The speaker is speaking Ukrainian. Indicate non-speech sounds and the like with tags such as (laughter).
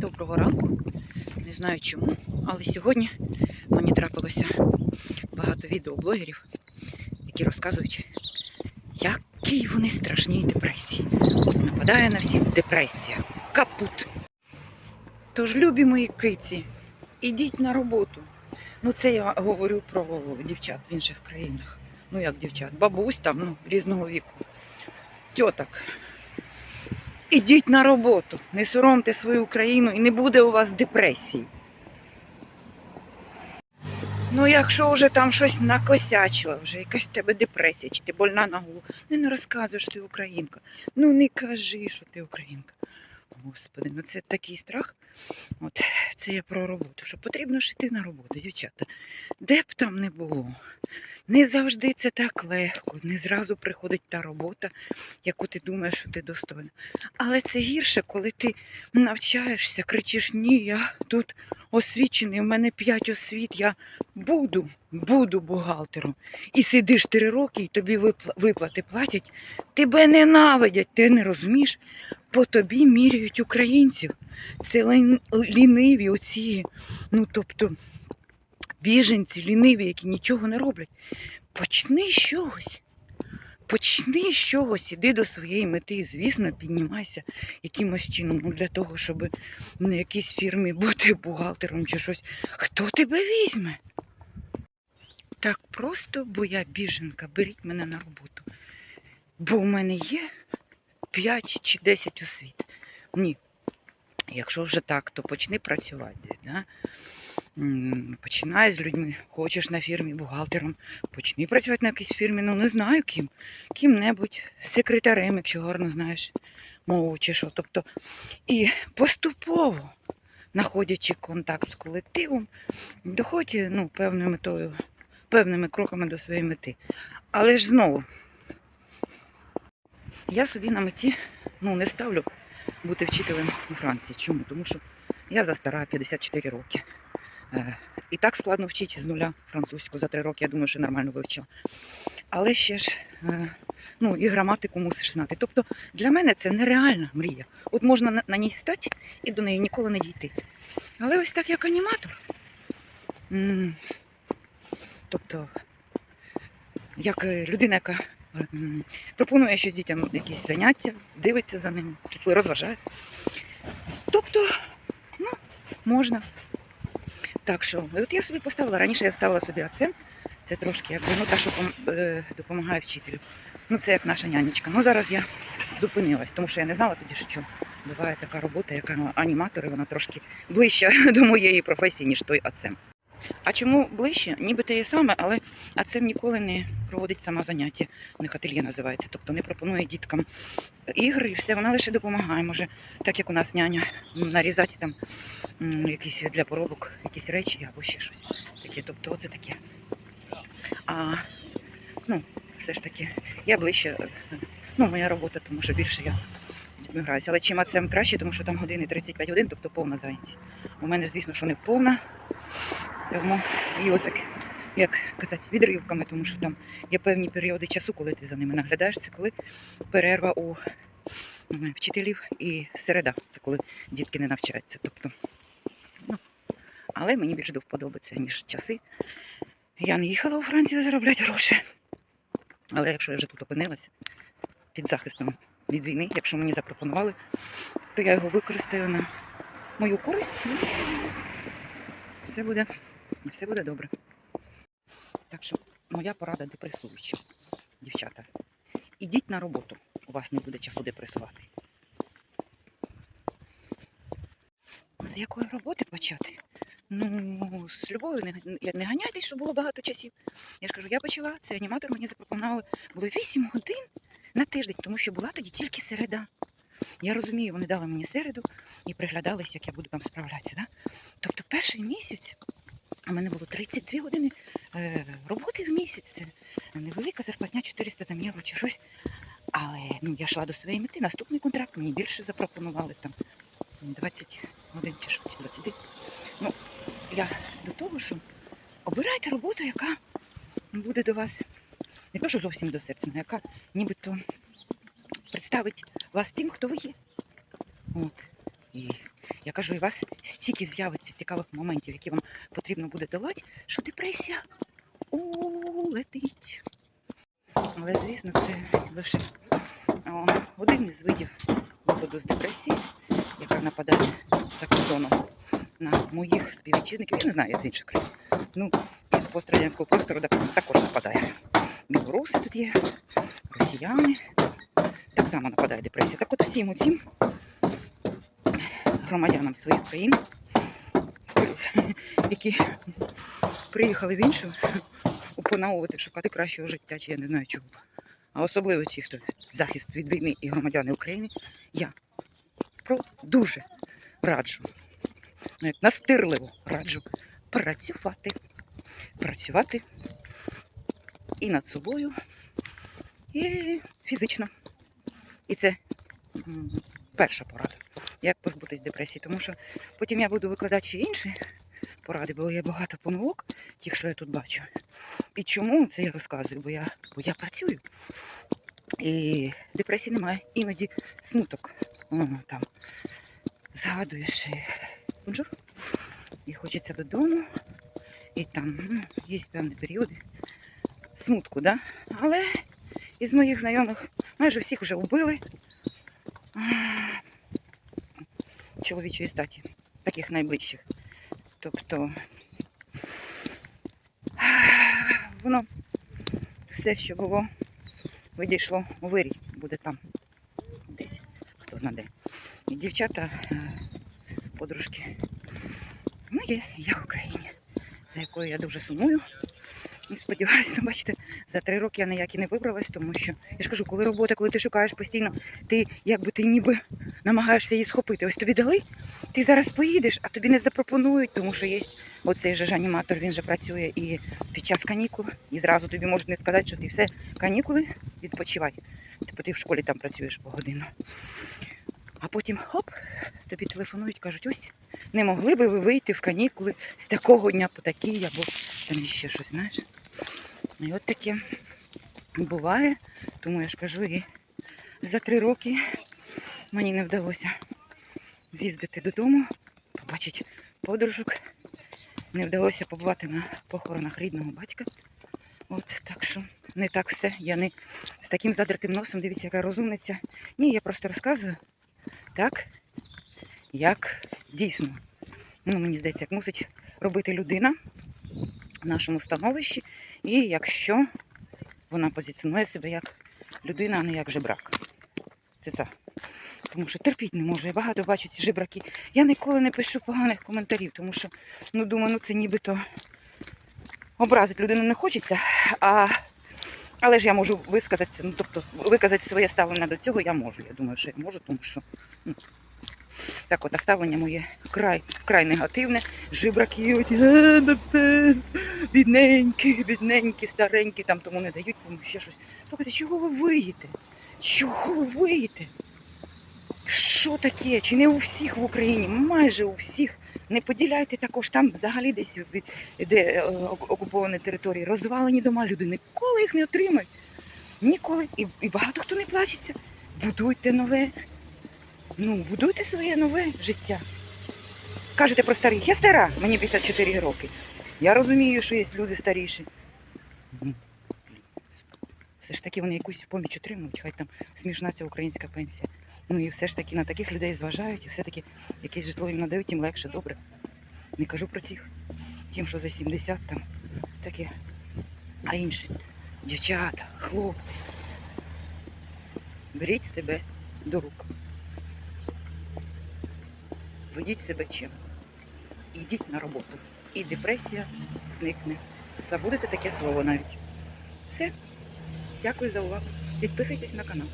Доброго ранку. Не знаю чому, але сьогодні мені трапилося багато відеоблогерів, які розказують, які вони страшні депресії. От нападає на всіх депресія. Капут. Тож, любі мої киці, ідіть на роботу. Ну, це я говорю про дівчат в інших країнах. Ну, як дівчат, бабусь там, ну, різного віку. Тьоток. Ідіть на роботу, не соромте свою країну і не буде у вас депресії. Ну, якщо вже там щось накосячило, вже якась в тебе депресія, чи ти больна на голову, ну не розказуєш ти українка. Ну не кажи, що ти українка. Господи, ну це такий страх. От це я про роботу. Що потрібно ж йти на роботу, дівчата. Де б там не було. Не завжди це так легко, не зразу приходить та робота, яку ти думаєш, що ти достойна. Але це гірше, коли ти навчаєшся, кричиш, ні, я тут освічений, в мене п'ять освіт, я буду, буду бухгалтером. І сидиш три роки, і тобі виплати платять, тебе ненавидять, ти не розумієш, по тобі міряють українців. Це ліниві оці, ну тобто біженці, ліниві, які нічого не роблять. Почни з чогось. Почни з чогось, іди до своєї мети, звісно, піднімайся якимось чином ну, для того, щоб на якійсь фірмі бути бухгалтером чи щось. Хто тебе візьме? Так просто, бо я біженка, беріть мене на роботу. Бо в мене є 5 чи 10 освіт. Ні. Якщо вже так, то почни працювати десь. Да? Починай з людьми. Хочеш на фірмі бухгалтером, почни працювати на якійсь фірмі, ну не знаю ким. Ким-небудь, секретарем, якщо гарно знаєш мову чи що. Тобто, і поступово, знаходячи контакт з колективом, доходь ну, певною метою, певними кроками до своєї мети. Але ж знову, я собі на меті ну, не ставлю бути вчителем у Франції. Чому? Тому що я застара 54 роки. Е, І так складно вчити з нуля французьку за три роки, я думаю, що нормально вивчила. Але ще ж е, ну, і граматику мусиш знати. Тобто для мене це нереальна мрія. От можна на, ній стати і до неї ніколи не дійти. Але ось так як аніматор. Тобто, як е, людина, яка пропонує щось дітям якісь заняття, дивиться за ними, слідкує, розважає. Тобто, ну, можна. Так що, от я собі поставила, раніше я ставила собі АЦЕМ, це трошки якби, ну, та, що е, допомагає вчителю. Ну, це як наша нянечка. Ну, зараз я зупинилась, тому що я не знала тоді, що буває така робота, яка ну, аніматор, вона трошки ближча (laughs) до моєї професії, ніж той АЦЕМ. А чому ближче? Ніби те саме, але АЦЕМ ніколи не проводить сама заняття. Них ательє називається, тобто не пропонує діткам ігри і все, вона лише допомагає. Може, так як у нас няня нарізати там якісь для поробок, якісь речі або ще щось таке. Тобто, оце таке. А ну, все ж таки, я ближче, е, ну, моя робота, тому що більше я граюся. Але чим АЦЕМ краще, тому що там години 35 годин, тобто повна зайнятість. У мене, звісно, що не повна. Тому от так, як казати, відривками, тому що там є певні періоди часу, коли ти за ними наглядаєш. Це коли перерва у вчителів і середа. Це коли дітки не навчаються. Тобто, ну, але мені більше до вподоби ніж часи. Я не їхала у Францію заробляти гроші. Але якщо я вже тут опинилася під захистом від війни, якщо мені запропонували, то я його використаю на мою користь. і Все буде, все буде добре. Так що моя порада депресуюча, дівчата. Ідіть на роботу, у вас не буде часу депресувати. З якої роботи почати? Ну, з любою не, не, ганяйтесь, щоб було багато часів. Я ж кажу, я почала, це аніматор мені запропонували. Було 8 годин на тиждень, тому що була тоді тільки середа. Я розумію, вони дали мені середу і приглядались, як я буду там справлятися. Да? Тобто перший місяць у мене було 32 години е, роботи в місяць. Це невелика зарплатня 400 там євро чи щось. Але ну, я йшла до своєї мети. Наступний контракт мені більше запропонували там 20 годин чи що, чи 22. Ну, я до того, що обирайте роботу, яка буде до вас не що зовсім до серця, але яка нібито представить вас тим, хто ви є. От. І Я кажу, і у вас стільки з'явиться цікавих моментів, які вам потрібно буде долати, що депресія улетить. Але, звісно, це лише один із видів виходу з депресії, яка нападає за кордоном на моїх співвітчизників. Я не знаю, як з інших країн. Ну, із пострадянського простору також нападає. Білоруси тут є, росіяни. Так само нападає депресія. Так от всім оцім громадянам своїх країн, які приїхали в іншу, опановувати, шукати кращого життя, чи я не знаю чого. А особливо ті, хто захист від війни і громадяни України, я про дуже раджу, навіть настирливо раджу працювати. Працювати і над собою, і фізично. І це перша порада, як позбутись депресії. Тому що потім я буду викладати ще інші поради, бо є багато помилок, тих, що я тут бачу. І чому це я розказую? Бо я, бо я працюю. І депресії немає. Іноді смуток. О, там згадуєш і бонжур, і хочеться додому, і там м, є певні періоди смутку, да? але із моїх знайомих майже всіх вже вбили чоловічої статі, таких найближчих. Тобто (sighs) воно все, що було, відійшло у вирій, буде там десь, хто знає де. І дівчата, е, подружки, ну є, я в Україні, за якою я дуже сумую. І сподіваюся, ну, бачите, за три роки я ніяк і не вибралась, тому що я ж кажу, коли робота, коли ти шукаєш постійно, ти якби ти ніби намагаєшся її схопити. Ось тобі дали, ти зараз поїдеш, а тобі не запропонують, тому що є оцей же ж аніматор, він же працює і під час канікул, і зразу тобі можуть не сказати, що ти все, канікули, відпочивай. Типу ти в школі там працюєш по годину. А потім хоп, тобі телефонують, кажуть, ось не могли би ви вийти в канікули з такого дня по такий, або там ще щось, знаєш. І от таке буває, тому я ж кажу, і за три роки мені не вдалося з'їздити додому, побачити подружок. Не вдалося побувати на похоронах рідного батька. От так що не так все. Я не з таким задритим носом, дивіться, яка розумниця. Ні, я просто розказую так, як дійсно. Ну, мені здається, як мусить робити людина в нашому становищі. І якщо вона позиціонує себе як людина, а не як жебрак. Це це. Тому що терпіть не можу. Я багато бачу ці жебраки. Я ніколи не пишу поганих коментарів, тому що ну думаю, ну це нібито образити людину не хочеться. А... Але ж я можу висказатися, ну тобто виказати своє ставлення до цього я можу. Я думаю, що я можу, тому що ну, так от а ставлення моє вкрай, вкрай негативне. Жебраки, оці, «Е, бідненькі, бідненькі, старенькі, там тому не дають, тому ще щось. Слухайте, чого ви виїте? Чого ви виїте? Що таке? Чи не у всіх в Україні? Майже у всіх. Не поділяйте також там взагалі десь від- де е, окуповані території, розвалені дома, люди ніколи їх не отримають. Ніколи. І, і багато хто не плачеться. Будуйте нове. Ну, будуйте своє нове життя. Кажете про старих. Я стара, мені 54 роки. Я розумію, що є люди старіші. Все ж таки вони якусь поміч отримують, хай там смішна ця українська пенсія. Ну і все ж таки на таких людей зважають, і все-таки якесь житло їм надають, їм легше, добре. Не кажу про цих. Тим, що за 70 там таке. А інші дівчата, хлопці. Беріть себе до рук. Ведіть себе чим. Йдіть на роботу. І депресія зникне. Забудете таке слово навіть. Все. Дякую за увагу. Підписуйтесь на канал.